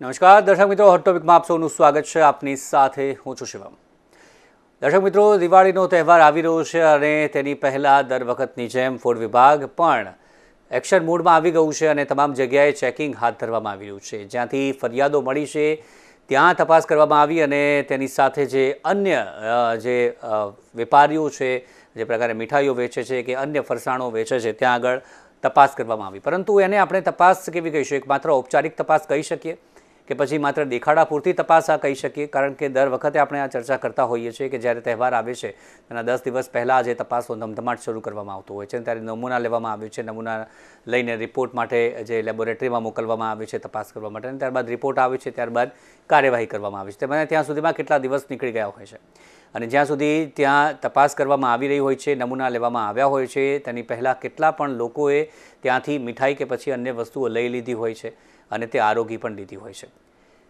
નમસ્કાર. દર્શક મિત્રો હોટ ટોપિકમાં આપ સૌનું સ્વાગત છે. આપની સાથે હું છું શિવમ. દર્શક મિત્રો, દિવાળીનો તહેવાર આવી રહ્યો છે અને તેની પહેલાં દર વખતની જેમ ફૂડ વિભાગ પણ એક્શન મોડમાં આવી ગયું છે અને તમામ જગ્યાએ ચેકિંગ હાથ ધરવામાં આવી રહ્યું છે. જ્યાંથી ફરિયાદો મળી છે, ત્યાં તપાસ કરવામાં આવી અને તેની સાથે જે અન્ય જે વેપારીઓ છે, જે પ્રકારે મીઠાઈઓ વેચે છે કે અન્ય ફરસાણો વેચે છે, ત્યાં આગળ તપાસ કરવામાં આવી. પરંતુ એને આપણે તપાસ કેવી કહીશું? એક માત્ર ઔપચારિક તપાસ કહી શકીએ. કે પછી માત્ર દેખાડા પૂરતી તપાસ આ કહી શકીએ, કારણ કે દર વખતે આપણે આ ચર્ચા કરતા હોઈએ છીએ કે જ્યારે તહેવાર આવે છે, તેના દસ દિવસ પહેલાં જે તપાસનો ધમધમાટ શરૂ કરવામાં આવતો હોય છે ત્યારે નમૂના લેવામાં આવે છે. નમૂના લઈને રિપોર્ટ માટે જે લેબોરેટરીમાં મોકલવામાં આવે છે તપાસ કરવા માટે અને ત્યારબાદ રિપોર્ટ આવે છે, ત્યારબાદ કાર્યવાહી કરવામાં આવે છે. તેમાં ત્યાં સુધીમાં કેટલા દિવસ નીકળી ગયા હોય છે? અને જ્યાં સુધી ત્યાં તપાસ કરવામાં આવી રહી હોય છે, નમૂના લેવામાં આવ્યા હોય છે, તેની પહેલાં કેટલા પણ લોકોએ ત્યાંથી મીઠાઈ કે પછી અન્ય વસ્તુઓ લઈ લીધી હોય છે અને તે આરોગી પણ લીધી હોય છે.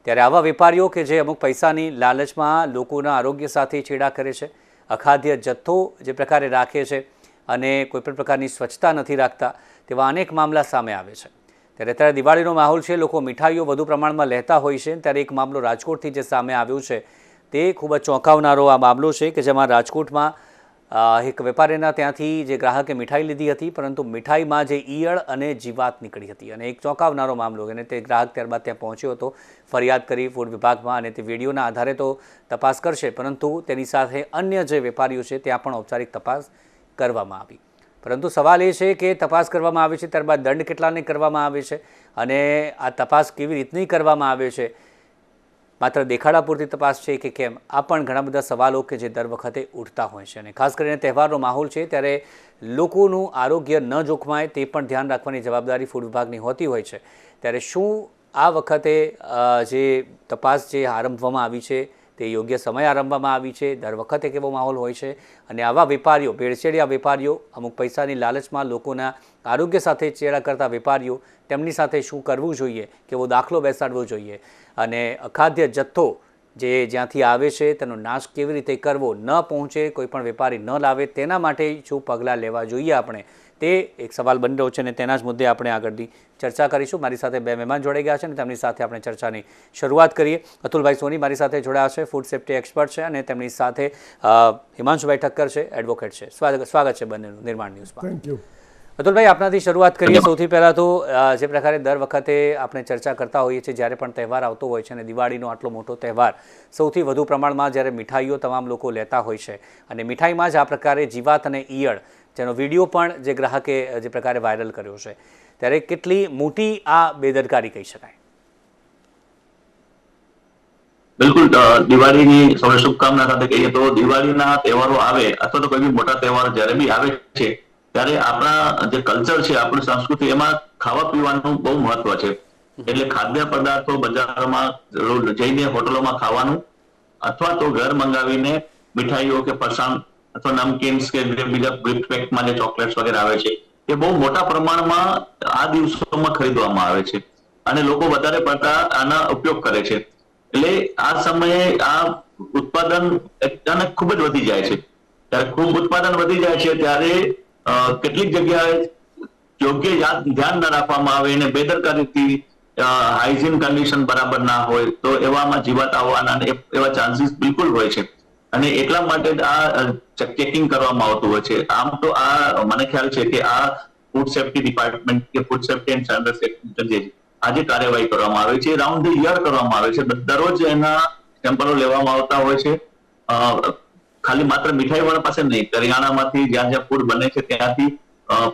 ત્યારે આવા વેપારીઓ કે જે અમુક પૈસાની લાલચમાં લોકોના આરોગ્ય સાથે છેડા કરે છે, અખાદ્ય જથ્થો જે પ્રકારે રાખે છે અને કોઈપણ પ્રકારની સ્વચ્છતા નથી રાખતા, તેવા અનેક મામલા સામે આવે છે. ત્યારે અત્યારે દિવાળીનો માહોલ છે, લોકો મીઠાઈઓ વધુ પ્રમાણમાં લેતા હોય છે, ત્યારે એક મામલો રાજકોટથી જે સામે આવ્યો છે, તે ખૂબ જ ચોંકાવનારો આ મામલો છે કે જેમાં રાજકોટમાં એક વેપારીના ત્યાંથી જે ગ્રાહકે મીઠાઈ લીધી હતી, પરંતુ મીઠાઈમાં જે ઈયળ અને જીવાત નીકળી હતી અને એક ચોંકાવનારો મામલો અને તે ગ્રાહક ત્યારબાદ ત્યાં પહોંચ્યો હતો, ફરિયાદ કરી ફૂડ વિભાગમાં અને તે વિડીયોના આધારે તો તપાસ કરશે, પરંતુ તેની સાથે અન્ય જે વેપારીઓ છે ત્યાં પણ ઔપચારિક તપાસ કરવામાં આવી. પરંતુ સવાલ એ છે કે તપાસ કરવામાં આવે છે, ત્યારબાદ દંડ કેટલાને કરવામાં આવે છે અને આ તપાસ કેવી રીતની કરવામાં આવે છે? માત્ર દેખાડા પૂરતી તપાસ છે કે કેમ? આ પણ ઘણા બધા સવાલો કે જે દર વખતે ઉઠતા હોય છે. અને ખાસ કરીને તહેવારનો માહોલ છે, ત્યારે લોકોનું આરોગ્ય ન જોખમાય તે પણ ધ્યાન રાખવાની જવાબદારી ફૂડ વિભાગની હોતી હોય છે. ત્યારે શું આ વખતે જે તપાસ જે આરંભવામાં આવી છે તે યોગ્ય સમય આરંભવામાં આવી છે. દર વખતે કેવો માહોલ હોય છે? અને આવા વેપારીઓ, ભેળસેળિયા વેપારીઓ, અમુક પૈસાની લાલચમાં લોકોના આરોગ્ય સાથે ચેડા કરતા વેપારીઓ, તેમની સાથે શું કરવું જોઈએ? કેવો દાખલો બેસાડવો જોઈએ? અને અખાદ્ય જથ્થો જે જ્યાંથી આવે છે, તેનો નાશ કેવી રીતે કરવો? ન પહોંચે, કોઈ પણ વેપારી ન લાવે, તેના માટે શું પગલાં લેવા જોઈએ આપણે? તે એક સવાલ બની રહ્યો છે અને તેના જ મુદ્દે આપણે આગળની ચર્ચા કરીશું. મારી સાથે બે મહેમાન જોડાઈ ગયા છે અને તેમની સાથે આપણે ચર્ચાની શરૂઆત કરીએ. અતુલભાઈ સોની મારી સાથે જોડાયા છે ફૂડ સેફ્ટી એક્સપર્ટ છે અને તેમની સાથે હિમાંશુભાઈ ઠક્કર છે એડવોકેટ છે. સ્વાગત સ્વાગત છે બંનેનું નિર્માણ ન્યૂઝમાં. થેન્ક યુ અતુલભાઈ આપનાથી શરૂઆત કરીએ. સૌથી પહેલાં તો જે પ્રકારે દર વખતે આપણે ચર્ચા કરતા હોઈએ છીએ જ્યારે પણ તહેવાર આવતો હોય છે અને દિવાળીનો આટલો મોટો તહેવાર સૌથી વધુ પ્રમાણમાં જ્યારે મીઠાઈઓ તમામ લોકો લેતા હોય છે અને મીઠાઈમાં જ આ પ્રકારે જીવાત અને ઈયળ જેનો વીડિયો પણ જે ગ્રાહકે જે પ્રકારે વાયરલ કર્યો છે, ત્યારે કેટલી મોટી આ બેદરકારી કહી શકાય? બિલકુલ દિવાળીની સૌને શુભકામના સાથે કહીએ તો દિવાળીના તહેવારો આવે અથવા તો કોઈ બી મોટા તહેવારો જ્યારે બી આવે છે, ત્યારે આપણા જે કલ્ચર છે, આપણી સંસ્કૃતિ, એમાં ખાવા પીવાનું બહુ મહત્વ છે. એટલે ખાદ્ય પદાર્થો બજારમાં જઈને હોટલોમાં ખાવાનું અથવા તો ઘર મંગાવીને મીઠાઈઓ કે ફરસાણ અથવા નમકીન્સ કે બીજા ગિફ્ટ પેકમાં જે ચોકલેટ્સ વગેરે આવે છે, એ બહુ મોટા પ્રમાણમાં આ દિવસોમાં ખરીદવામાં આવે છે. અને લોકો વધારે પડતા આના ઉપયોગ કરે છે. એટલે આ સમયે આ ઉત્પાદન અચાનક ખૂબ જ વધી જાય છે. ત્યારે ખૂબ ઉત્પાદન વધી જાય છે, ત્યારે કેટલીક જગ્યાએ યોગ્ય ધ્યાન ન રાખવામાં આવે અને બેદરકારીથી હાઇજીન કન્ડિશન બરાબર ના હોય, તો એવામાં જીવાત આવવાના એવા ચાન્સીસ બિલકુલ હોય છે. અને એટલા માટે આ ચેકિંગ કરવામાં આવતું હોય છે. આમ તો આ, મને ખ્યાલ છે કે આ ફૂડ સેફ્ટી ડિપાર્ટમેન્ટ કે food safety and standard sector જે આજે કાર્યવાહી કરવામાં આવે છે. રાઉન્ડ ધ યર કરવામાં આવે છે. દરરોજ એના સેમ્પલો લેવામાં આવતા હોય છે. ખાલી માત્ર મીઠાઈ વાળા પાસે નહીં કરિયાણામાંથી જ્યાં જ્યાં ફૂડ બને છે, ત્યાંથી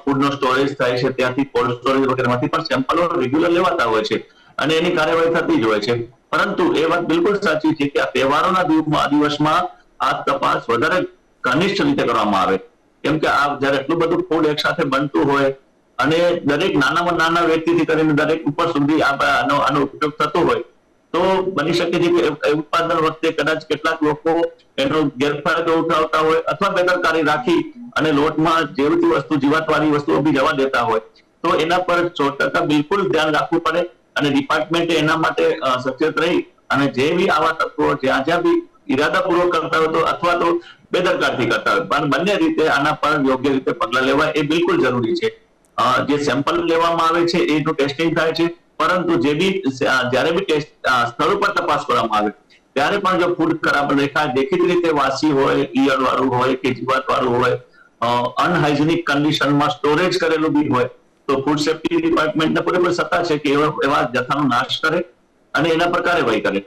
ફૂડ નો સ્ટોરેજ થાય છે, ત્યાંથી કોલ્ડ સ્ટોરેજ વગેરેમાંથી પણ સેમ્પલો રેગ્યુલર લેવાતા હોય છે અને એની કાર્યવાહી થતી જ હોય છે. પરંતુ એ વાત બિલકુલ સાચી છે કે આ તહેવારોના દિવસમાં આ તપાસ વધારે ઘનિષ્ઠ રીતે કરવામાં આવે. કેમ કે આ જયારે એટલું બધું ફૂડ એક સાથે બનતું હોય અને દરેક નાનામાં નાના વ્યક્તિથી કરીને દરેક ઉપર સુધી આનો આનો ઉપયોગ થતો હોય, તો બની શકે છે કે ઉત્પાદન વખતે કદાચ કેટલાક લોકો એનો ગેરફાયદો ઉઠાવતા હોય અથવા બેદરકારી રાખી અને લોટમાં જેવતી વસ્તુ, જીવાતવાળી વસ્તુઓ બી જવા દેતા હોય. તો એના પર સો ટકા બિલકુલ ધ્યાન રાખવું પડે અને ડિપાર્ટમેન્ટે એના માટે સચેત રહી અને જે બી આવા તત્વો જ્યાં જ્યાં બી ઈરાદાપૂર્વક કરતા હોય તો અથવા તો બેદરકારથી કરતા હોય. પણ બંને રીતે આના પર યોગ્ય રીતે પગલા લેવા એ બિલકુલ જરૂરી છે. જે સેમ્પલ લેવામાં આવે છે, એનું ટેસ્ટિંગ થાય છે. પરંતુ જે બી જ્યારે બી ટેસ્ટ સ્થળ પર તપાસ કરવામાં આવે, ત્યારે પણ જો ફૂડ ખરાબ રેખા દેખીતી રીતે વાસી હોય ઈયળ વાળું હોય કે જીવાત વાળું હોય અનહાઇજેનિક કન્ડિશનમાં સ્ટોરેજ કરેલું બી હોય, તો ફૂડ સેફ્ટી ડિપાર્ટમેન્ટને પૂરેપૂરી સત્તા છે કે એવા જથ્થાનો નાશ કરે અને એના પર કાર્યવાહી કરે.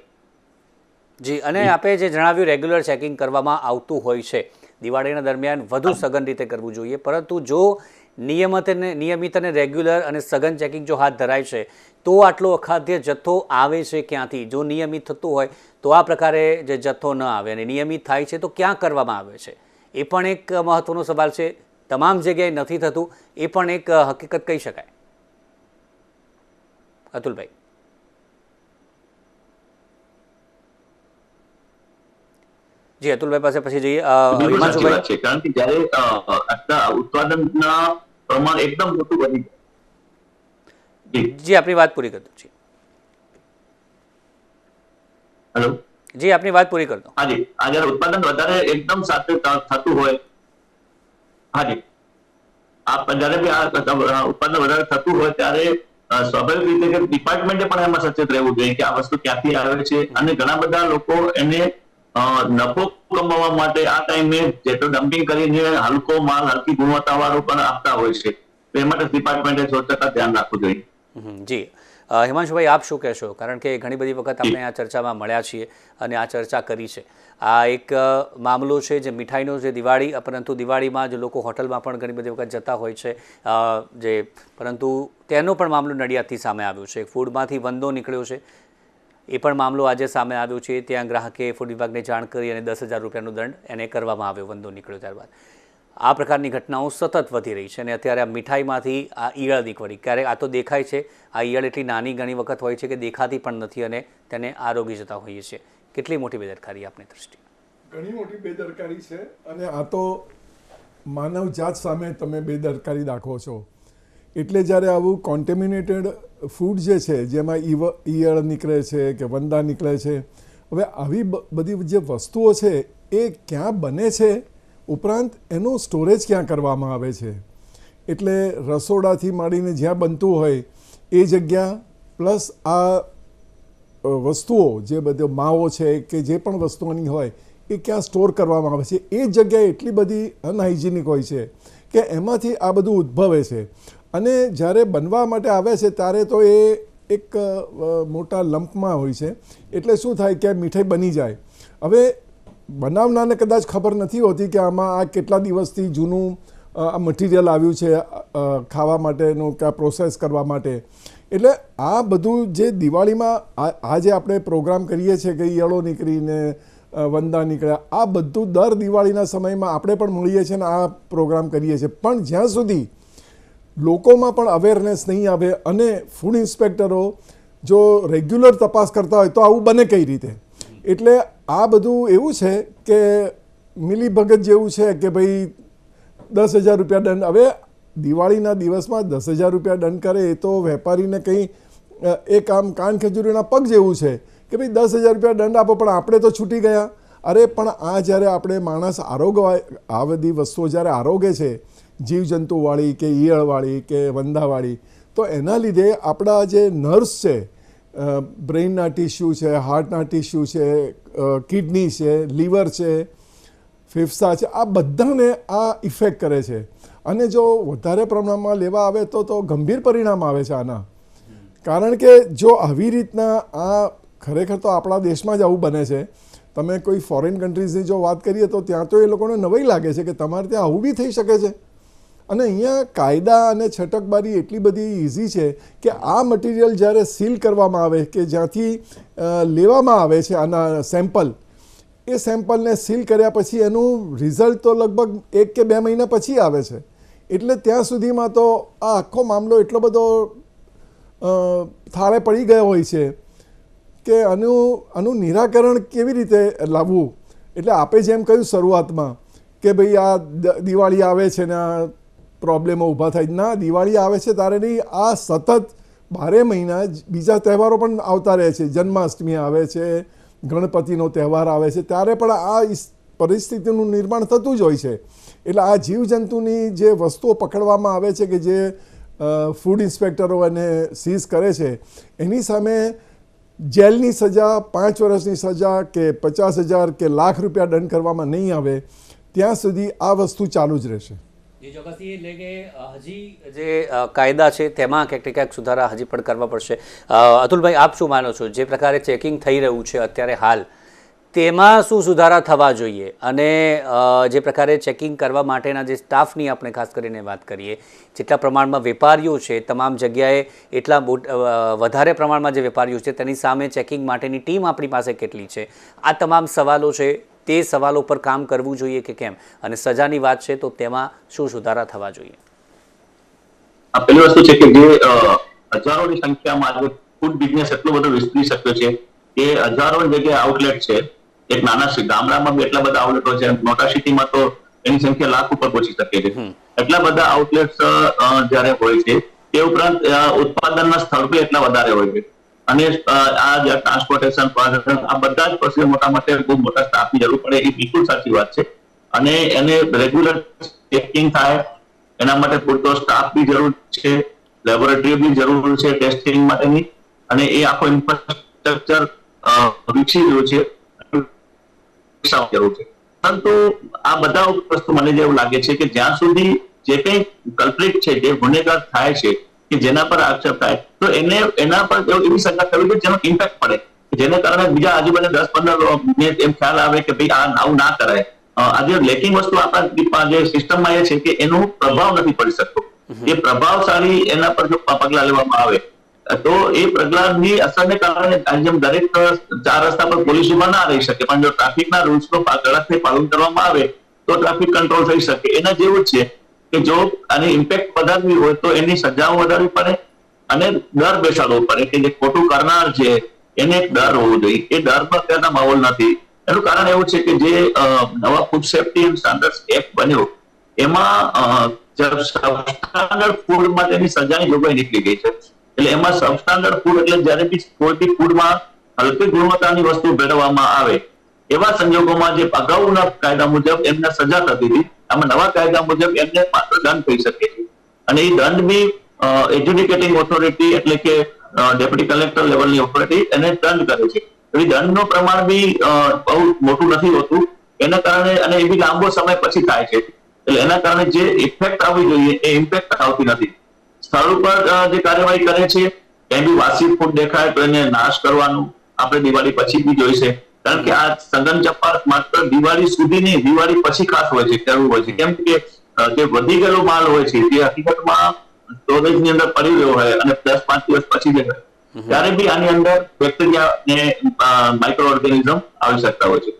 જી, અને આપે જે જણાવ્યું રેગ્યુલર ચેકિંગ કરવામાં આવતું હોય છે. દિવાળીના દરમિયાન વધુ સઘન રીતે કરવું જોઈએ. પરંતુ જો નિયમિત નિયમિત અને રેગ્યુલર અને સઘન ચેકિંગ જો હાથ ધરાય છે, તો આટલો અખાદ્ય જથ્થો આવે છે ક્યાંથી? જો નિયમિત થતું હોય, તો આ પ્રકારે જે જથ્થો ન આવે અને નિયમિત થાય છે, તો ક્યાં કરવામાં આવે છે? એ પણ એક મહત્વનો સવાલ છે. તમામ જગ્યાએ નથી થતું, એ પણ એક હકીકત કહી શકાય. અતુલભાઈ. જી અતુલભાઈ પાસે પછી જઈએ. હિમાંશુભાઈ? છે કારણ કે જ્યારે ઉત્પાદનના પ્રમાણ એકદમ મોટું બની જી. આપની વાત પૂરી કરતો જી હેલો? જી આપની વાત પૂરી કરતો હાજી આ જ્યારે ઉત્પાદન વધારે એકદમ સાથે થતું હોય હાજી આ જ્યારે બી આ ઉત્પાદન વધારે થતું હોય ત્યારે સ્વાભાવિક રીતે કે ડિપાર્ટમેન્ટે પણ એમાં સચેત રહેવું જોઈએ કે આ વસ્તુ ક્યાંથી આવે છે અને ઘણા બધા લોકો એને નફો કમાવા માટે આ ટાઈમે જેટલો ડમ્પિંગ કરીને હલકો માલ હલકી ગુણવત્તા વાળો પણ આપતા હોય છે. તો એ માટે ડિપાર્ટમેન્ટે સો ટકા ધ્યાન રાખવું જોઈએ. જી. હિમાંશુભાઈ આપ શું કહેશો? કારણ કે ઘણી બધી વખત આપણે આ ચર્ચામાં મળ્યા છીએ અને આ ચર્ચા કરી છે. આ એક મામલો છે જે મીઠાઈનો જે દિવાળી પરંતુ દિવાળીમાં જે લોકો હોટલમાં પણ ઘણી બધી વખત જતા હોય છે. જે પરંતુ તેનો પણ મામલો નડિયાદથી સામે આવ્યો છે. ફૂડમાંથી વંદો નીકળ્યો છે. એ પણ મામલો આજે સામે આવ્યો છે. ત્યાં ગ્રાહકે ફૂડ વિભાગને જાણ કરી અને દસ હજાર રૂપિયાનો દંડ એને કરવામાં આવ્યો. વંદો નીકળ્યો ત્યારબાદ. આ પ્રકારની ઘટનાઓ સતત વધી રહી છે અને અત્યારે આ મીઠાઈમાંથી આ ઈયળ નીકળી ક્યારેક આ તો દેખાય છે, આ ઈયળ એટલી નાની ઘણી વખત હોય છે કે દેખાતી પણ નથી અને તેને આરોગી જતા હોઈએ છીએ. કેટલી મોટી બેદરકારી આપની દ્રષ્ટિએ? ઘણી મોટી બેદરકારી છે અને આ તો માનવ જાત સામે તમે બેદરકારી દાખવો છો. એટલે જ્યારે આવું કોન્ટેમિનેટેડ ફૂડ જે છે, જેમાં ઈવ, ઈયળ નીકળે છે કે વંદા નીકળે છે, હવે આવી બધી જે વસ્તુઓ છે, એ ક્યાં બને છે? ઉપરાંત એનું સ્ટોરેજ ક્યાં કરવામાં આવે છે? એટલે રસોડાથી માંડીને જ્યાં બનતું હોય, એ જગ્યા પ્લસ આ વસ્તુઓ જે બધો માવો છે કે જે પણ વસ્તુઓની હોય, એ ક્યાં સ્ટોર કરવામાં આવે છે? એ જગ્યાએ એટલી બધી અનહાઇજેનિક હોય છે કે એમાંથી આ બધું ઉદ્ભવે છે. અને જ્યારે બનવા માટે આવે છે, ત્યારે તો એ એક મોટા લંપમાં હોય છે. એટલે શું થાય કે મીઠાઈ બની જાય. હવે બનાવનારને કદાચ ખબર નથી હોતી કે આમાં આ કેટલા દિવસથી જૂનું આ મટીરિયલ આવ્યું છે ખાવા માટેનું કે પ્રોસેસ કરવા માટે. એટલે આ બધું જે દિવાળીમાં આ જે આપણે પ્રોગ્રામ કરીએ છીએ કે ઈયળો નીકળીને વંદા નીકળ્યા, આ બધું દર દિવાળીના સમયમાં આપણે પણ મળીએ છીએ ને આ પ્રોગ્રામ કરીએ છીએ. પણ જ્યાં સુધી લોકોમાં પણ અવેરનેસ નહીં આવે અને ફૂડ ઇન્સ્પેક્ટરો જો રેગ્યુલર તપાસ કરતા હોય તો આવું બને કઈ રીતે? એટલે આ બધું એવું છે કે મિલીભગત જેવું છે કે ભાઈ દસ હજાર રૂપિયા દંડ. હવે દિવાળીના દિવસમાં દસ હજાર રૂપિયા દંડ કરે એ તો વેપારીને કંઈ એ કામ કાન ખજૂરીના પગ જેવું છે કે ભાઈ દસ હજાર રૂપિયા દંડ આપો, પણ આપણે તો છૂટી ગયા. અરે, પણ આ જ્યારે આપણે માણસ આરોગવા આ બધી વસ્તુઓ જ્યારે આરોગે છે જીવજંતુવાળી કે ઈયળવાળી કે વંદાવાળી, તો એના લીધે આપણા જે નર્સ છે બ્રેઇનના ટિશ્યુ છે, હાર્ટના ટિશ્યુ છે કિડની છે, લીવર છે, ફેફસા છે, આ બધાને આ ઇફેક્ટ કરે છે. અને જો વધારે પ્રમાણમાં લેવા આવે તો તો ગંભીર પરિણામ આવે છે આના. કારણ કે જો આવી રીતના આ ખરેખર તો આપણા દેશમાં જ આવું બને છે. તમે કોઈ ફોરેન કન્ટ્રીઝની જો વાત કરીએ તો ત્યાં તો એ લોકોને નવાઈ લાગે છે કે તમારે ત્યાં આવું બી થઈ શકે છે. અને અહીંયા કાયદા અને છટકબારી એટલી બધી ઇઝી છે કે આ મટીરિયલ જ્યારે સીલ કરવામાં આવે કે જ્યાંથી લેવામાં આવે છે આના સેમ્પલ એ સેમ્પલને સીલ કર્યા પછી એનું રિઝલ્ટ તો લગભગ એક કે બે મહિના પછી આવે છે. એટલે ત્યાં સુધીમાં તો આ આખો મામલો એટલો બધો થાળે પડી ગયો હોય છે કે આનું આનું નિરાકરણ કેવી રીતે લાવવું? એટલે આપે જેમ કહ્યું શરૂઆતમાં કે ભાઈ આ દિવાળી આવે છે ને આ પ્રોબ્લેમો ઊભા થાય. ના, દિવાળી આવે છે ત્યારે નહીં, આ સતત બારે મહિના બીજા તહેવારો પણ આવતા રહે છે. જન્માષ્ટમી આવે છે, ગણપતિનો તહેવાર આવે છે. ત્યારે પણ આ પરિસ્થિતિનું નિર્માણ થતું જ હોય છે. એટલે આ જીવજંતુની જે વસ્તુઓ પકડવામાં આવે છે કે જે ફૂડ ઇન્સ્પેક્ટરો અને સીઝ કરે છે, એની સામે જેલની સજા, પાંચ વર્ષની સજા કે પચાસ હજાર કે લાખ રૂપિયા દંડ કરવામાં નહીં આવે, ત્યાં સુધી આ વસ્તુ ચાલુ જ રહેશે. જી ચોક્કસથી એટલે કે હજી જે કાયદા છે તેમાં ક્યાંક ક્યાંક સુધારા હજી પણ કરવા પડશે. અતુલભાઈ, આપ શું માનો છો? જે પ્રકારે ચેકિંગ થઈ રહ્યું છે અત્યારે હાલ, તેમાં શું સુધારા થવા જોઈએ? અને જે પ્રકારે ચેકિંગ કરવા માટેના જે સ્ટાફની આપણે ખાસ કરીને વાત કરીએ, જેટલા પ્રમાણમાં વેપારીઓ છે, તમામ જગ્યાએ એટલા વધારે પ્રમાણમાં જે વેપારીઓ છે, તેની સામે ચેકિંગ માટેની ટીમ આપણી પાસે કેટલી છે? આ તમામ સવાલો છે તે સવાલો પર કામ કરવું જોઈએ કે કેમ? અને સજાની વાત છે તો તેમાં શું સુધારા થવા જોઈએ? આ પેલી વસ્તુ છે કે જે હજારોની સંખ્યામાં આજે ફૂડ બિઝનેસ એટલો બધો વિસ્તરી શક્યો છે કે હજારો જગ્યાએ આઉટલેટ છે એક નાના ગામડામાં બી એટલા બધા આઉટલેટો છે મોટા સિટીમાં તો એની સંખ્યા લાખ ઉપર પહોંચી શકે છે. એટલા બધા આઉટલેટ્સ જ્યારે હોય છે તે ઉપરાંત ઉત્પાદનના સ્થળ બી એટલા વધારે હોય છે. અને આ જે ટ્રાન્સપોર્ટેશન આ બધા જ પછી મોટા માટે બહુ મોટા સ્ટાફની જરૂર પડે, એ બિલકુલ સાચી વાત છે. અને એને રેગ્યુલર ચેકિંગ થાય, એના માટે પૂરતો સ્ટાફ બી જરૂર છે લેબોરેટરી બી જરૂર છે ટેસ્ટિંગ માટેની, અને એ આખો ઇન્ફ્રાસ્ટ્રક્ચર વિકસી રહ્યો છે. જરૂર છે. પરંતુ આ બધા વસ્તુ મને જેવું લાગે છે કે જ્યાં સુધી જે કંઈ કલ્પ્રિટ છે, જે ગુનેગાર થાય છે કે જેના પર આક્ષેપ થાય. તો એને, એના પર એવું- શંકા કરવી જોઈએ જેનો ઇમ્પેક્ટ પડે. જેને કારણે બીજા આજુબાજુ દસ પંદર એમ ખ્યાલ આવે કે ભાઈ આ આવું ના કરાય. આજે લેકિંગ વસ્તુ આપણા જે સિસ્ટમમાં એ છે કે એનો પ્રભાવ નથી પડી શકતો. એ પ્રભાવશાળી એના પર જો પગલા લેવામાં આવે, તો એ પગલાની અસરને કારણે જેમ દરેક ચાર રસ્તા પર પોલીસ ઊભા ના રહી શકે, પણ જો ટ્રાફિકના રૂલ્સનું કડકથી પાલન કરવામાં આવે, તો ટ્રાફિક કંટ્રોલ થઈ શકે. એના જેવું જ છે. કે જો આની ઇમ્પેક્ટ વધારવી હોય તો એની સજાઓ વધારવી પડે અને ડર બેસાડવો પડે કે જે ખોટું કરનાર છે, એને એક ડર હોવો જોઈએ. એ ડર પર અત્યારના માહોલ નથી. એનું કારણ એવું છે કે જે નવા food safety and standard act બન્યો, એમાં ફૂડ માટેની સજાની જોગવાઈ નીકળી ગઈ છે. એટલે એમાં સબસ્ટાન્ડર્ડ ફૂડ એટલે જ્યારે બી કોઈ બી ફૂડમાં હલકી ગુણવત્તાની વસ્તુ ભેળવવામાં આવે, એવા સંજોગોમાં જે અગાઉના કાયદા મુજબ એમને સજા થતી હતી આમાં નવા કાયદા મુજબ એમને માત્ર દંડ થઈ શકે છે. અને એ દંડ બી એજ્યુડિકેટિંગ ઓથોરિટી એટલે કે ડેપ્યુટી કલેક્ટર લેવલની ઓથોરિટી એને દંડ કરે છે. એ દંડનું પ્રમાણ બી બહુ મોટું નથી હોતું. એના કારણે અને એ બી લાંબો સમય પછી થાય છે. એટલે એના કારણે જે ઇફેક્ટ આવવી જોઈએ એ ઇમ્પેક્ટ આવતી નથી. સ્થળ ઉપર જે કાર્યવાહી કરે છે એમ બી વાસી ફૂડ દેખાય તો એને નાશ કરવાનું. આપણે દિવાળી પછી બી જોઈશે. કારણ કે આ સંગમ ચપાસ માત્ર દિવાળી સુધી નહીં દિવાળી પછી ખાસ હોય છે કરવું હોય છે. કેમ કે જે વધી ગયેલો માલ હોય છે જે હકીકતમાં સ્ટોરેજની અંદર પડી રહ્યો હોય અને દસ પાંચ દિવસ પછી જે ત્યારે બી આની અંદર બેક્ટેરિયા ને માઇક્રો ઓર્ગેનિઝમ આવી શકતા હોય છે.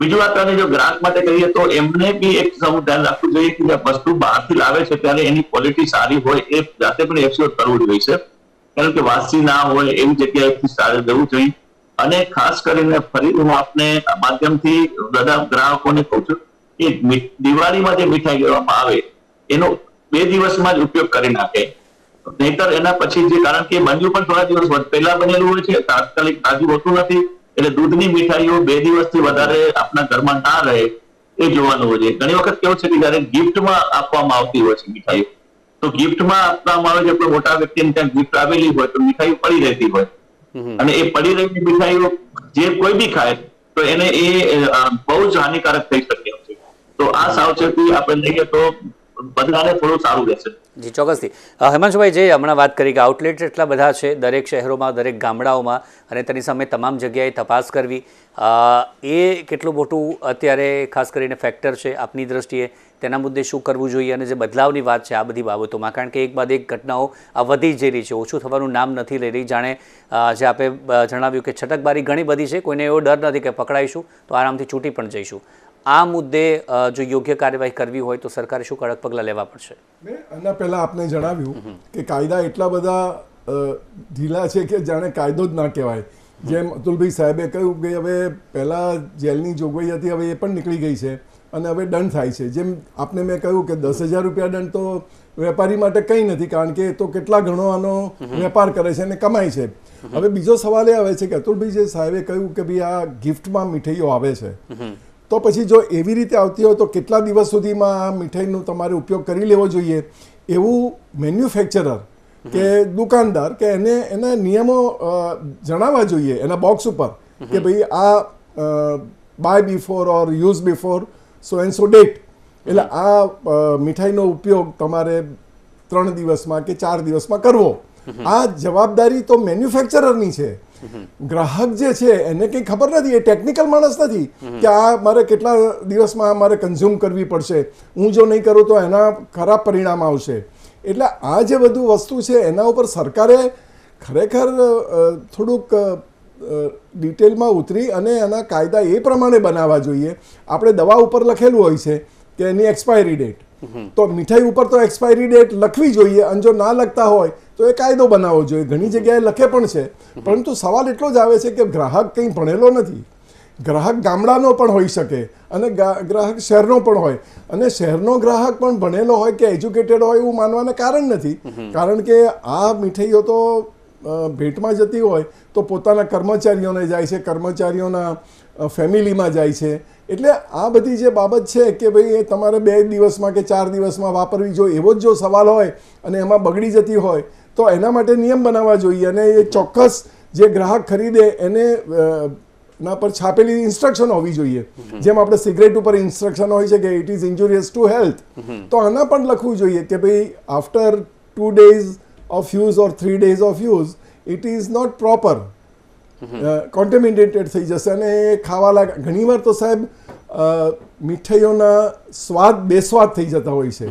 બીજું વાત અને જો ગ્રાહક માટે કહીએ તો એમને બી એક સૌ ધ્યાન રાખવું જોઈએ કે જે વસ્તુ બહારથી લાવે છે ત્યારે એની ક્વોલિટી સારી હોય એ જાતે પણ એક્સ્યોર કરવું જોઈએ છે કારણ કે વાસી ના હોય એવી જગ્યાએથી સારું જવું જોઈએ. અને ખાસ કરીને ફરી હું આપને માધ્યમથી બધા ગ્રાહકોને કહું છું કે દિવાળીમાં જે મીઠાઈ લેવામાં આવે, એનો બે દિવસમાં જ ઉપયોગ કરી નાખે. નહીતર એના પછી જે, કારણ કે બન્યું પણ થોડા દિવસ પહેલા બનેલું હોય છે, તાત્કાલિક તાજું હોતું નથી, એટલે દૂધની મીઠાઈઓ બે દિવસથી વધારે આપણા ઘરમાં ના રહે, એ જોવાનું હોય છે. ઘણી વખત કેવું છે કે જયારે ગિફ્ટમાં આપવામાં આવતી હોય છે મીઠાઈઓ, તો ગિફ્ટમાં આપવામાં આવે છે કોઈ મોટા વ્યક્તિને ત્યાં ગિફ્ટ આવેલી હોય, તો મીઠાઈ પડી રહેતી હોય. અને એ પડી રહેલી મીઠાઈઓ જે કોઈ બી ખાય, તો એને એ બહુ જ હાનિકારક થઈ શકે છે. તો આ સાવચેતી આપણે લઈએ તો બધાને થોડું સારું રહેશે. જી, ચોક્કસથી. હેમાંશુભાઈ, જે હમણાં વાત કરી કે આઉટલેટ એટલા બધા છે, દરેક શહેરોમાં, દરેક ગામડાઓમાં, અને તેની સામે તમામ જગ્યાએ તપાસ કરવી એ કેટલું મોટું અત્યારે ખાસ કરીને ફેક્ટર છે આપની દ્રષ્ટિએ? તેના મુદ્દે શું કરવું જોઈએ? અને જે બદલાવની વાત છે આ બધી બાબતોમાં, કારણ કે એક બાદ એક ઘટનાઓ આ વધી જઈ રહી છે, ઓછું થવાનું નામ નથી લઈ રહી. જાણે જે આપે જણાવ્યું કે છટકબારી ઘણી બધી છે, કોઈને એવો ડર નથી કે પકડાઈશું, તો આરામથી છૂટી પણ જઈશું. આ મુદ્દે જો યોગ્ય કાર્યવાહી કરવી હોય તો સરકારે શું કડક પગલાં લેવા પડશે? મેં આના પહેલા આપને જણાવ્યું કે કાયદા એટલા બધા ઢીલા છે કે જાણે કાયદો જ ના કહેવાય. જેમ અતુલભાઈ સાહેબે કહ્યું કે હવે પહેલાં જેલની જોગવાઈ હતી હવે એ પણ નીકળી ગઈ છે અને હવે દંડ થાય છે. જેમ આપને મેં કહ્યું કે દસ હજાર રૂપિયા દંડ તો વેપારી માટે કંઈ નથી કારણ કે તો કેટલા ઘણો આનો વેપાર કરે છે અને કમાય છે. હવે બીજો સવાલ એ આવે છે કે અતુલભાઈ જે સાહેબે કહ્યું કે ભાઈ આ ગિફ્ટમાં મીઠાઈઓ આવે છે. તો પછી જો એવી રીતે આવતી હોય તો કેટલા દિવસ સુધીમાં આ મીઠાઈનો તમારે ઉપયોગ કરી લેવો જોઈએ? એવું મેન્યુફેક્ચરર કે દુકાનદાર કે એને એના નિયમો જણાવવા જોઈએ એના બોક્સ ઉપર કે ભાઈ આ by before or use before so and so date એટલે આ મીઠાઈનો ઉપયોગ તમારે ત્રણ દિવસમાં કે ચાર દિવસમાં કરવો. આ જવાબદારી તો મેન્યુફેક્ચરરની છે. ગ્રાહક જે છે એને કંઈ ખબર નથી એ ટેકનિકલ માણસ નથી કે આ મારે કેટલા દિવસમાં આ મારે કન્ઝ્યુમ કરવી પડશે. હું જો નહીં કરું તો એના ખરાબ પરિણામ આવશે. એટલે આ જે બધું વસ્તુ છે એના ઉપર સરકારે ખરેખર થોડુંક ડિટેલમાં ઉતરી અને એના કાયદા એ પ્રમાણે બનાવવા જોઈએ. આપણે દવા ઉપર લખેલું હોય છે કે એની એક્સપાયરી ડેટ તો મીઠાઈ ઉપર તો એક્સપાયરી ડેટ લખવી જોઈએ અને જો ના લખતા હોય તો એ કાયદો બનાવવો જોઈએ. ઘણી જગ્યાએ લખે પણ છે. પરંતુ સવાલ એટલો જ આવે છે કે ગ્રાહક કંઈ ભણેલો નથી. ગ્રાહક ગામડાનો પણ હોઈ શકે અને ગ્રાહક શહેરનો પણ હોય. અને શહેરનો ગ્રાહક પણ ભણેલો હોય કે એજ્યુકેટેડ હોય એવું માનવાને કારણ નથી. કારણ કે આ મીઠાઈઓ તો ભેટમાં જતી હોય તો પોતાના કર્મચારીઓને જાય છે કર્મચારીઓના ફેમિલીમાં જાય છે. એટલે આ બધી જે બાબત છે કે ભાઈ એ તમારે બે દિવસમાં કે ચાર દિવસમાં વાપરવી જોઈએ એવો જ જો સવાલ હોય અને એમાં બગડી જતી હોય તો એના માટે નિયમ બનાવવા જોઈએ અને એ ચોક્કસ જે ગ્રાહક ખરીદે એને ના પર છાપેલી ઇન્સ્ટ્રક્શન હોવી જોઈએ. જેમ આપણે સિગરેટ ઉપર ઇન્સ્ટ્રક્શન હોય છે કે it is injurious to health તો આના પણ લખવું જોઈએ કે ભાઈ after two days of use or three days of use it is not proper contaminated થઈ જશે. અને એ ખાવા લાગ ઘણીવાર તો સાહેબ મીઠાઈઓના સ્વાદ બેસ્વાદ થઈ જતા હોય છે.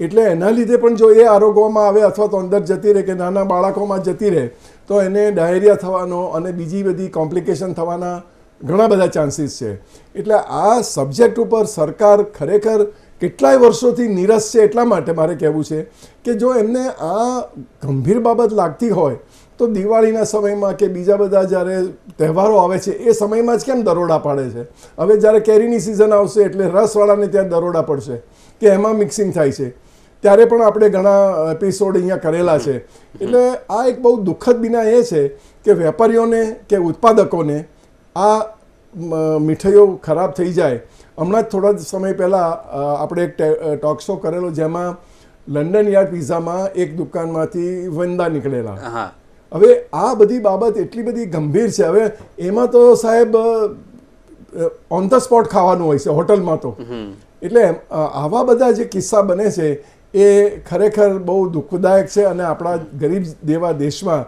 એટલે એના લીધે પણ જો એ આરોગવામાં આવે અથવા તો અંદર જતી રહે કે નાના બાળકોમાં જતી રહે, તો એને ડાયરિયા થવાનો અને બીજી બધી કોમ્પ્લિકેશન થવાના ઘણા બધા ચાન્સીસ છે. એટલે આ સબ્જેક્ટ ઉપર સરકાર ખરેખર કેટલાય વર્ષોથી નીરસ છે એટલા માટે મારે કહેવું છે કે જો એમને આ ગંભીર બાબત લાગતી હોય, તો દિવાળીના સમયમાં કે બીજા બધા જ્યારે તહેવારો આવે છે, એ સમયમાં જ કેમ દરોડા પાડે છે? હવે જ્યારે કેરીની સિઝન આવશે એટલે રસવાળાને ત્યાં દરોડા પડશે કે એમાં મિક્સિંગ થાય છે. ત્યારે પણ આપણે ઘણા એપિસોડ અહીંયા કરેલા છે. એટલે આ એક બહુ દુઃખદ બિના એ છે કે વેપારીઓને કે ઉત્પાદકોને આ મીઠાઈઓ ખરાબ થઈ જાય. હમણાં જ થોડા સમય પહેલાં આપણે એક ટોક શો કરેલો જેમાં લંડન યાર્ડ પિઝામાં એક દુકાનમાંથી વંદા નીકળેલા. હવે આ બધી બાબત એટલી બધી ગંભીર છે. હવે એમાં તો સાહેબ ઓન ધ સ્પોટ ખાવાનું હોય છે હોટલમાં તો. એટલે આવા બધા જે કિસ્સા બને છે એ ખરેખર બહુ દુઃખદાયક છે અને આપણા ગરીબ દેવા દેશમાં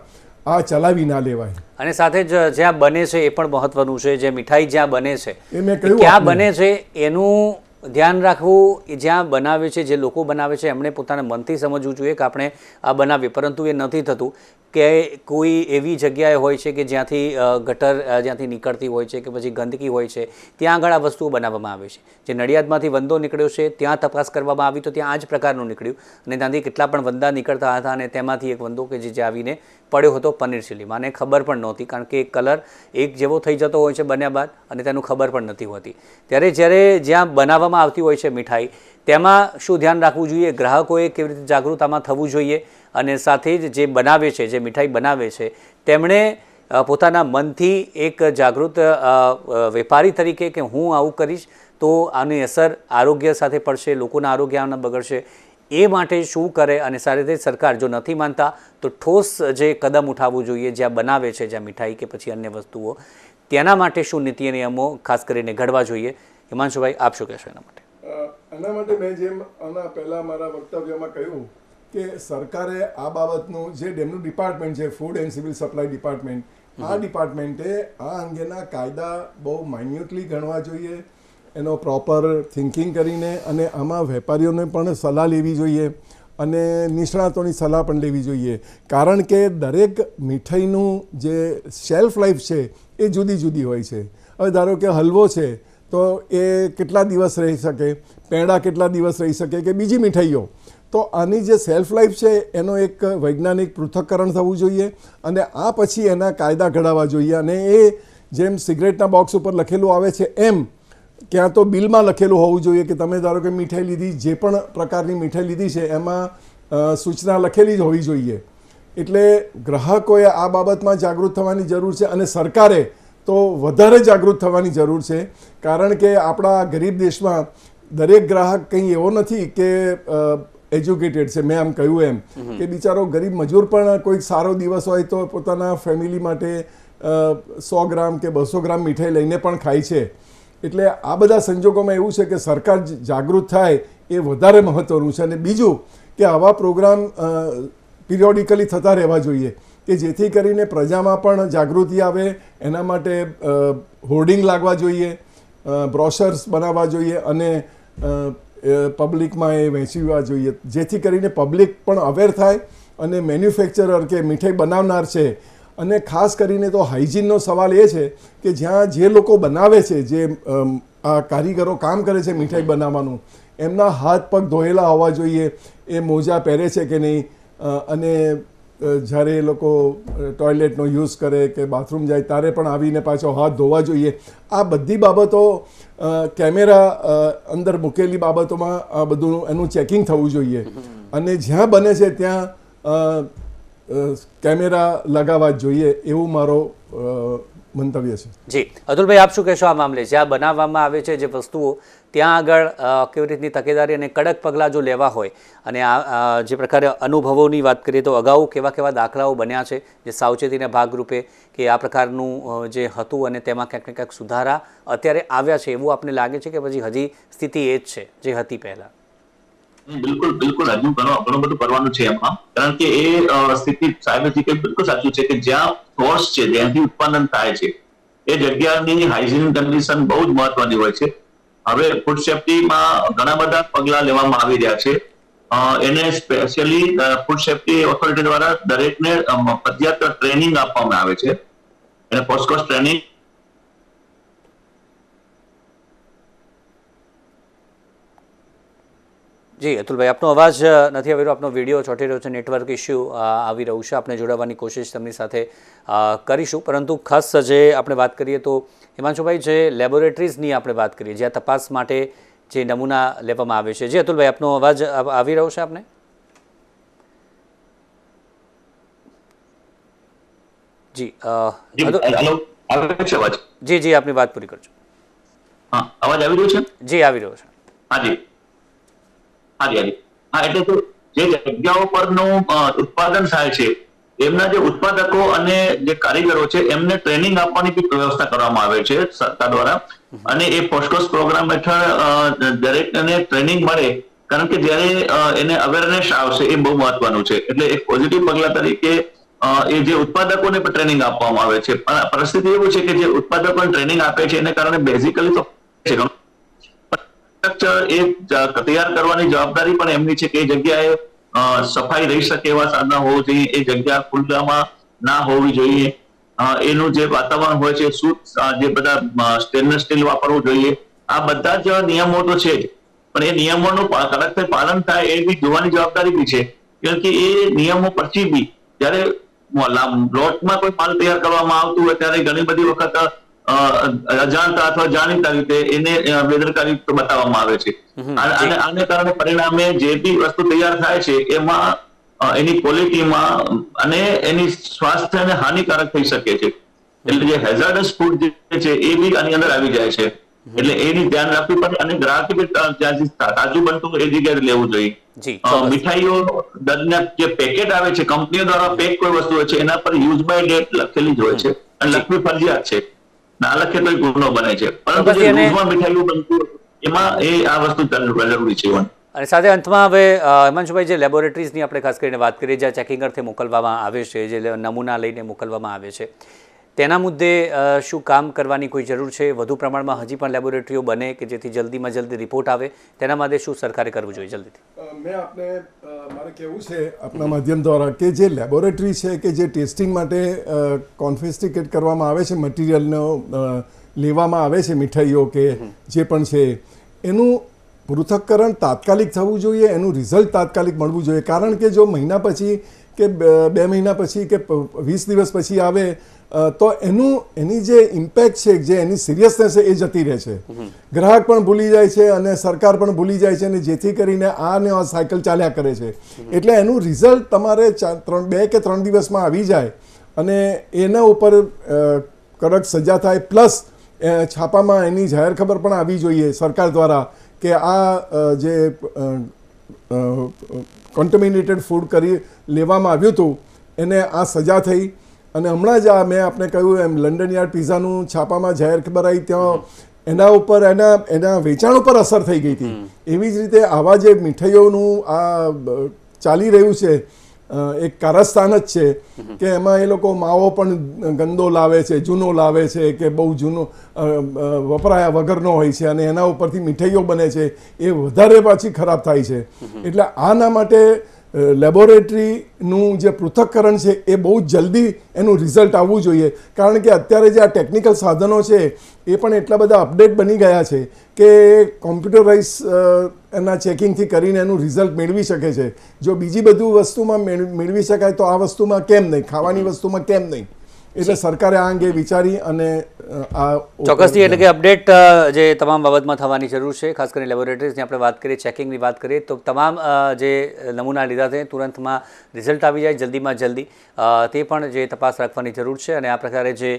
આ ચલાવી ના લેવાય. અને સાથે જ જ્યાં બને છે એ પણ મહત્વનું છે જે મીઠાઈ જ્યાં બને છે એ મેં કહ્યું ક્યાં બને છે એનું ધ્યાન રાખવું એ જ્યાં બનાવે છે જે લોકો બનાવે છે એમણે પોતાના મનથી સમજવું જોઈએ કે આપણે આ બનાવીએ પરંતુ એ નથી થતું. કે કોઈ એવી જગ્યાએ હોય છે કે જ્યાંથી ગટર જ્યાંથી નીકળતી હોય છે કે પછી ગંદકી હોય છે, ત્યાં આગળ આ વસ્તુઓ બનાવવામાં આવે છે. જે નડિયાદમાંથી વંદો નીકળ્યો છે, ત્યાં તપાસ કરવામાં આવી તો ત્યાં આ જ પ્રકારનું નીકળ્યું. અને ત્યાંથી કેટલા પણ વંદા નીકળતા હતા અને તેમાંથી એક વંદો કે જે આવીને પડ્યો હતો પનીર ચીલીમાં. અને ખબર પણ નહોતી, કારણ કે એક કલર એક જેવો થઈ જતો હોય છે બન્યા બાદ અને તેનું ખબર પણ નથી હોતી. ત્યારે જ્યારે જ્યાં બનાવવામાં આવતી હોય છે મીઠાઈ, તેમાં શું ધ્યાન રાખવું જોઈએ? ગ્રાહકોએ કેવી રીતે જાગૃતતામાં થવું જોઈએ? અને સાથે જ જે બનાવે છે, જે મીઠાઈ બનાવે છે, તેમણે પોતાના મનથી એક જાગૃત વેપારી તરીકે કે હું આવું કરીશ તો આની અસર આરોગ્ય સાથે પડશે, લોકોના આરોગ્ય આના બગડશે. એ માટે શું કરે અને સારી રીતે સરકાર જો નથી માનતા, તો ઠોસ જે કદમ ઉઠાવવું જોઈએ, જ્યાં બનાવે છે, જ્યાં મીઠાઈ કે પછી અન્ય વસ્તુઓ. તેના માટે શું નીતિ નિયમો ખાસ કરીને ઘડવા જોઈએ? હિમાંશુભાઈ, આપ શું કહેશો એના માટે? એના માટે મેં જેમ આના પહેલા મારા વક્તવ્યમાં કહ્યું કે સરકારે આ બાબતનું જે ડેમનું ડિપાર્ટમેન્ટ છે food and civil supply department આ ડિપાર્ટમેન્ટે આ અંગેના કાયદા બહુ માઇન્યુટલી ગણવા જોઈએ એનો પ્રોપર થિંકિંગ કરીને અને આમાં વેપારીઓને પણ સલાહ લેવી જોઈએ અને નિષ્ણાતોની સલાહ પણ લેવી જોઈએ. કારણ કે દરેક મીઠાઈનું જે શેલ્ફ લાઈફ છે એ જુદી જુદી હોય છે. હવે ધારો કે હલવો છે તો એ કેટલા દિવસ રહી શકે? પેંડા કેટલા દિવસ રહી શકે? કે બીજી મીઠાઈઓ? તો આની જે સેલ્ફ લાઈફ છે, એનો એક વૈજ્ઞાનિક પૃથ્થકરણ થવું જોઈએ અને આ પછી એના કાયદા ઘડાવવા જોઈએ. અને એ જેમ સિગરેટના બોક્સ ઉપર લખેલું આવે છે, એમ ક્યાં તો બિલમાં લખેલું હોવું જોઈએ કે તમે ધારો કે મીઠાઈ લીધી, જે પણ પ્રકારની મીઠાઈ લીધી છે, એમાં સૂચના લખેલી જ હોવી જોઈએ. એટલે ગ્રાહકોએ આ બાબતમાં જાગૃત થવાની જરૂર છે અને સરકારે તો વધારે જાગૃત થવાની જરૂર છે. કારણ કે આપણા ગરીબ દેશમાં દરેક ગ્રાહક કંઈ એવો નથી કે એજ્યુકેટેડ છે મેં આમ કહ્યું એમ. કે બિચારો ગરીબ મજૂર પણ કોઈક સારો દિવસ હોય તો પોતાના ફેમિલી માટે સો ગ્રામ કે બસો ગ્રામ મીઠાઈ લઈને પણ ખાય છે. એટલે આ બધા સંજોગોમાં એવું છે કે સરકાર જાગૃત થાય એ વધારે મહત્વનું છે. અને બીજું કે આવા પ્રોગ્રામ પિરિયોડિકલી થતા રહેવા જોઈએ. કે જેથી કરીને પ્રજામાં પણ જાગૃતિ આવે એના માટે હોર્ડિંગ લાગવા જોઈએ બ્રોશર્સ બનાવવા જોઈએ અને પબ્લિકમાં એ વહેંચવા જોઈએ. જેથી કરીને પબ્લિક પણ અવેર થાય અને મેન્યુફેક્ચરર કે મીઠાઈ બનાવનાર છે. અને ખાસ કરીને તો હાઇજીનનો સવાલ એ છે કે જ્યાં જે લોકો બનાવે છે, જે આ કારીગરો કામ કરે છે મીઠાઈ બનાવવાનું, એમના હાથ પગ ધોયેલા હોવા જોઈએ, એ મોજા પહેરે છે કે નહીં અને જ્યારે એ લોકો ટોયલેટનો યુઝ કરે કે બાથરૂમ જાય, ત્યારે પણ આવીને પાછો હાથ ધોવા જોઈએ. આ બધી બાબતો કેમેરા અંદર મૂકેલી બાબતોમાં આ બધું એનું ચેકિંગ થવું જોઈએ. અને જ્યાં બને છે ત્યાં કેમેરા લગાવવા જોઈએ. એવું મારો મંતવ્ય છે. જી. અતુલભાઈ, આપ શું કહેશો આ મામલે? જ્યાં બનાવવામાં આવે છે, જે વસ્તુઓ ત્યાં આગળ કેવી રીતની તકેદારી અને કડક પગલાં જો લેવા હોય અને આ જે પ્રકારે અનુભવોની વાત કરીએ તો અગાઉ કેવા કેવા દાખલાઓ બન્યા છે, જે સાવચેતીના ભાગરૂપે કે આ પ્રકારનું જે હતું અને તેમાં ક્યાંક ને ક્યાંક સુધારા અત્યારે આવ્યા છે, એવું આપને લાગે છે કે પછી હજી સ્થિતિ એ જ છે, જે હતી પહેલાં? બિલકુલ બિલકુલ. હજુ ઘણો ઘણું બધું કરવાનું છે એમાં. કારણ કે એ સ્થિતિ સાહેબે જે બિલકુલ સાચું છે કે જ્યાં સોર્સ છે જ્યાંથી ઉત્પાદન થાય છે. એ જગ્યાની હાઇજીન કન્ડિશન બહુ જ મહત્વની હોય છે. હવે ફૂડ સેફ્ટીમાં ઘણા બધા પગલા લેવામાં આવી રહ્યા છે. એને સ્પેશિયલી ફૂડ સેફ્ટી ઓથોરિટી દ્વારા દરેકને ફરજિયાત ટ્રેનિંગ આપવામાં આવે છે. એને પોસ્ટકોસ ટ્રેનિંગ જી અતુલભાઈ આપનો અવાજ નથી આવી રહ્યો. આપનો વીડિયો ચોંટી રહ્યો છે નેટવર્ક ઇસ્યુ આવી રહ્યું છે. આપણે જોડાવાની કોશિશ તેમની સાથે કરીશું. પરંતુ ખાસ જે આપણે વાત કરીએ તો હિમાંશુભાઈ જે લેબોરેટરીઝની આપણે વાત કરીએ જ્યાં તપાસ માટે જે નમૂના લેવામાં આવે છે. જી અતુલભાઈ આપનો અવાજ આવી રહ્યો છે આપને? જી જી જી આપની વાત પૂરી કરજો. હા અવાજ આવી રહ્યો છે? જી આવી રહ્યો છે. હાજી હાજી હાજી હા, એટલે જે જગ્યાઓ પરનું ઉત્પાદન થાય છે, એમના જે ઉત્પાદકો અને જે કારીગરો છે, એમને ટ્રેનિંગ આપવાની બી વ્યવસ્થા કરવામાં આવે છે સરકાર દ્વારા. અને એ પોસ્ટકોસ પ્રોગ્રામ હેઠળ દરેકને ટ્રેનિંગ મળે, કારણ કે જ્યારે એને અવેરનેસ આવશે એ બહુ મહત્વનું છે. એટલે એક પોઝિટિવ પગલા તરીકે એ જે ઉત્પાદકોને પણ ટ્રેનિંગ આપવામાં આવે છે. પરિસ્થિતિ એવું છે કે જે ઉત્પાદકોને ટ્રેનિંગ આપે છે, એને કારણે બેઝિકલી તો સ્ટ્રક્ચર એ તૈયાર કરવાની જવાબદારી પણ એમની છે કે એ જગ્યાએ સફાઈ રહી શકે એવા સાધનો હોવું જોઈએ, એ જગ્યા ખુલ્લામાં ના હોવી જોઈએ. એનું જે વાતાવરણ હોય છે શું જે બધા સ્ટેનલેસ સ્ટીલ વાપરવું જોઈએ. આ બધા જ નિયમો તો છે પણ એ નિયમોનું કડકથી પાલન થાય એ બી જોવાની જવાબદારી બી છે. કારણ કે એ નિયમો પછી બી, જ્યારે લોટમાં કોઈ માલ તૈયાર કરવામાં આવતું હોય, ત્યારે ઘણી બધી વખત અજાણતા અથવા જાણીતા રીતે એને બેદરકારી બતાવવામાં આવે છે. અને આને કારણે પરિણામે જે બી વસ્તુ તૈયાર થાય છે એમાં એની ક્વોલિટીમાં અને એની સ્વાસ્થ્યને હાનિકારક થઈ શકે છે. એટલે જે હેઝાર્ડસ ફૂડ જે છે એ બી આની અંદર આવી જાય છે. એટલે એની ધ્યાન રાખવી પડે અને ગ્રાહકે તાજું બનતું એ જગ્યાએ લેવું જોઈએ. મીઠાઈઓ જે પેકેટ આવે છે કંપનીઓ દ્વારા પેક કોઈ વસ્તુ હોય છે એના પર યુઝ બાય ડેટ લખેલી જ હોય છે. અને લખવી ફરજિયાત છે. ના લખે તો ગુનો બને છે. પરંતુ જે દૂધમાં મીઠાઈઓ બનતું એમાં એ આ વસ્તુ જરૂરી છે અને સાથે અંતમાં હવે હિમાંશુભાઈ જે લેબોરેટરીઝની આપણે ખાસ કરીને વાત કરીએ જ્યાં ચેકિંગ અર્થે મોકલવામાં આવે છે જે નમૂના લઈને મોકલવામાં આવે છે તેના મુદ્દે શું કામ કરવાની કોઈ જરૂર છે? વધુ પ્રમાણમાં હજી પણ લેબોરેટરીઓ બને કે જેથી જલ્દીમાં જલ્દી રિપોર્ટ આવે? તેના માટે શું સરકારે કરવું જોઈએ જલ્દીથી? મેં આપને મારે કહેવું છે આપના માધ્યમ દ્વારા કે જે લેબોરેટરી છે કે જે ટેસ્ટિંગ માટે કોન્ફેસ્ટિકેટ કરવામાં આવે છે, મટીરિયલનો લેવામાં આવે છે, મીઠાઈઓ કે જે પણ છે, એનું પૃથક્કરણ તાત્કાલિક થવું જોઈએ, એનું રિઝલ્ટ તાત્કાલિક મળવું જોઈએ. કારણ કે જો મહિના પછી કે બે મહિના પછી કે વીસ દિવસ પછી આવે તો એનું એની જે ઇમ્પેક્ટ છે જે એની સિરિયસનેસ છે એ જતી રહે છે. ગ્રાહક પણ ભૂલી જાય છે અને સરકાર પણ ભૂલી જાય છે અને જેથી કરીને આ ને આ સાયકલ ચાલ્યા કરે છે. એટલે એનું રિઝલ્ટ તમારે ત્રણ બે કે ત્રણ દિવસમાં આવી જાય અને એના ઉપર કડક સજા થાય પ્લસ છાપામાં એની જાહેર ખબર પણ આવી જોઈએ સરકાર દ્વારા કે આ જે કોન્ટમિનેટેડ ફૂડ કરી લેવામાં આવ્યું હતું એને આ સજા થઈ. અને હમણાં જ આ મેં આપણે કહ્યું એમ લંડન યાર્ડ પિઝાનું છાપામાં જાહેર ખબર આવી ત્યાં એના ઉપર એના એના વેચાણ ઉપર અસર થઈ ગઈ હતી. એવી જ રીતે આવા જે મીઠાઈઓનું આ ચાલી રહ્યું છે એક કારસ્તાન જ છે કે એમાં એ લોકો માવો પણ ગંદો લાવે છે જૂનો લાવે છે કે બહુ જૂનો વપરાયા વગરનો હોય છે અને એના ઉપરથી મીઠાઈઓ બને છે એ વધારે પાછી ખરાબ થાય છે. એટલે આના માટે લેબોરેટરીનું જે પૃથક્કરણ છે એ બહુ જલ્દી એનું રિઝલ્ટ આવવું જોઈએ. કારણ કે અત્યારે જે આ ટેકનિકલ સાધનો છે, એ પણ એટલા બધા અપડેટ બની ગયા છે કે કોમ્પ્યુટરાઇઝ એના ચેકિંગથી કરીને એનું રિઝલ્ટ મેળવી શકે છે. જો બીજી બધું વસ્તુમાં મેળ- મેળવી શકાય તો આ વસ્તુમાં કેમ નહીં? ખાવાની વસ્તુમાં કેમ નહીં? એટલે સરકારે આ અંગે વિચારી અને આ ચોક્કસથી એટલે કે અપડેટ જે તમામ બાબતમાં થવાની જરૂર છે ખાસ કરીને લેબોરેટરીઝની આપણે વાત કરીએ ચેકિંગની વાત કરીએ તો તમામ જે નમૂના લીધા છે તુરંતમાં રિઝલ્ટ આવી જાય જલ્દીમાં જલ્દી. તે પણ જે તપાસ રાખવાની જરૂર છે અને આ પ્રકારે જે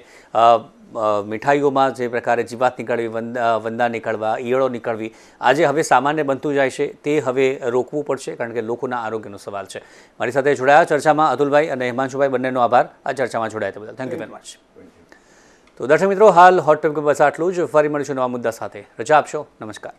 મીઠાઈઓમાં જે પ્રકારે જીવાત નીકળવી, વંદા નીકળવા, ઈયળો નીકળવી, આજે હવે સામાન્ય બનતું જાય છે, તે હવે રોકવું પડશે કારણ કે લોકોના આરોગ્યનો સવાલ છે. મારી સાથે જોડાયા ચર્ચામાં અતુલભાઈ અને હિમાંશુભાઈ, બંનેનો આભાર. આ ચર્ચામાં જોડાયા તે બદલ. થેન્ક યુ વેરી મચ તો દર્શક મિત્રો, હાલ હોટ ટોપિક બસ આટલું જ. ફરી મળીશું નવા મુદ્દા સાથે. રજા આપશો. નમસ્કાર.